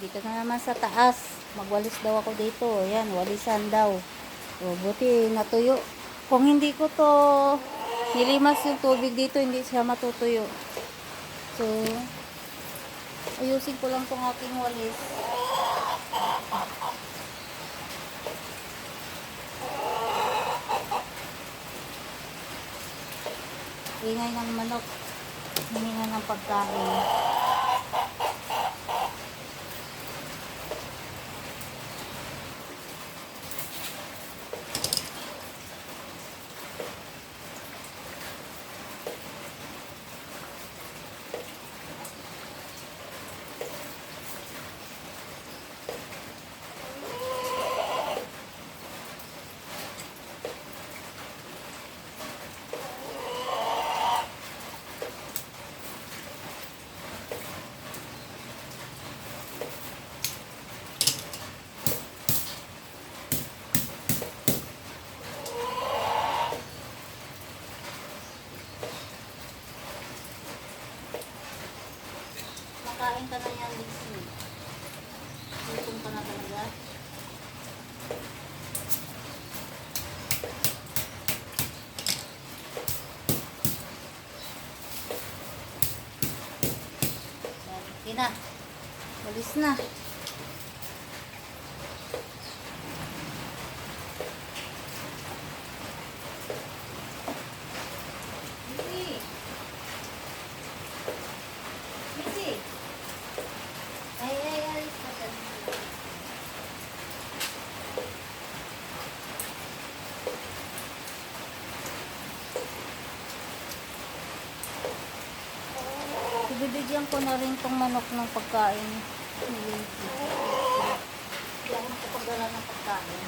Dito na naman sa taas. Magwalis daw ako dito. Ayan, walisan daw. O, buti natuyo. Kung hindi ko to nilimas yung tubig dito, hindi siya matutuyo. So, ayusin ko lang tong aking walis. Ingay ng manok. Hininga ng pagkain. Makain ka na yan, Lixie. Gutom ka na talaga. Okay na. Walis na. Lixie! Lixie! Ay, ay, ay. Ibibigyan ko na rin tong manok ng pagkain. Hindi ako nakapagdala ng pagkain.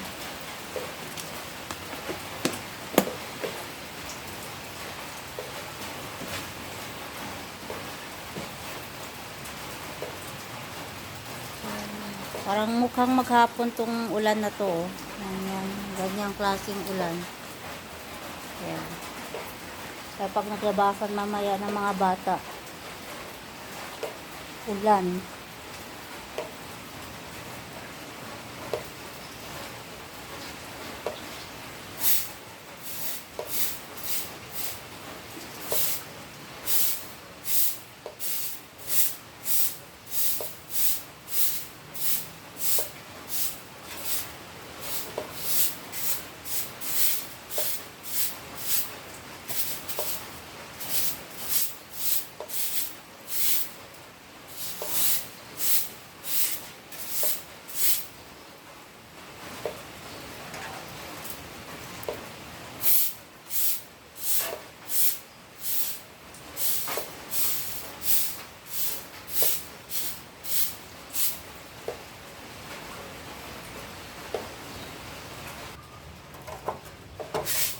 Parang mukhang maghapon tong ulan na to. oh. Ganyan, ganyang klaseng ulan. Ayan. Kaya pag naglabasan mamaya ng mga bata, ulan. yourself.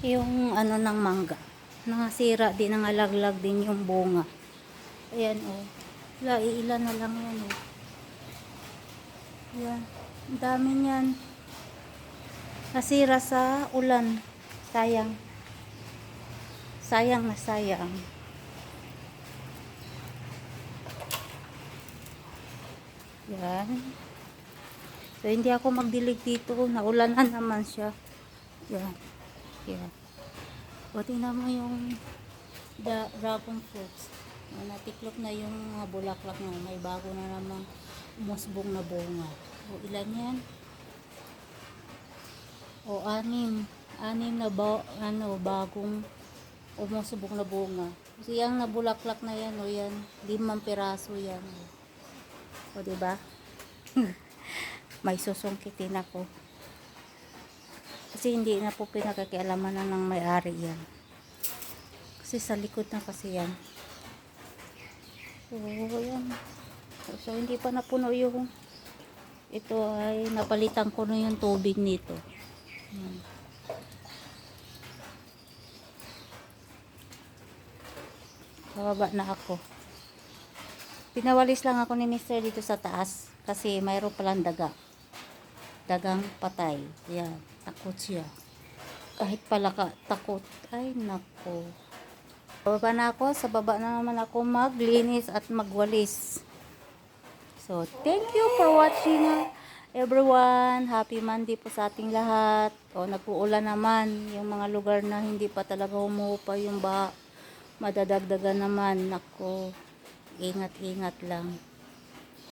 Yung ano ng mangga. Nangasira din, nangalaglag din yung bunga. Ayan oh. Wala, iilan na lang yan oh. Ayan. Ang dami niyan. Nasira sa ulan. Sayang. Sayang na sayang. Yan. So, hindi ako magdilig dito. Naulanan naman siya. Yan. Yan. O, tingnan mo yung da dragon fruits. O, natiklop na yung mga bulaklak na. May bago na namang umusbong na bunga. O, ilan yan? O, anim. Anim na ba, ano, bagong umusbong na bunga. Kasi yung nabulaklak na yan, o yan, limang piraso yan. O, diba? May susungkitin ako. Kasi hindi na po pinakakialaman na ng may-ari yan. Kasi sa likod na kasi yan. So, yan. So, hindi pa napuno yung ito ay napalitan ko na yung tubig nito. Yan. Bababa na ako. Pinawalis lang ako ni Mr. dito sa taas kasi mayroon palang daga. Dagang patay. Yan. Takot siya. Kahit pala ka, takot. Ay, nako. Bababa na ako. Sa baba na naman ako maglinis at magwalis. So, thank you for watching uh, everyone. Happy Monday po sa ating lahat. O, nag-uulan naman. Yung mga lugar na hindi pa talaga humupa yung baha. Madadagdagan naman. Nako. Ingat-ingat lang.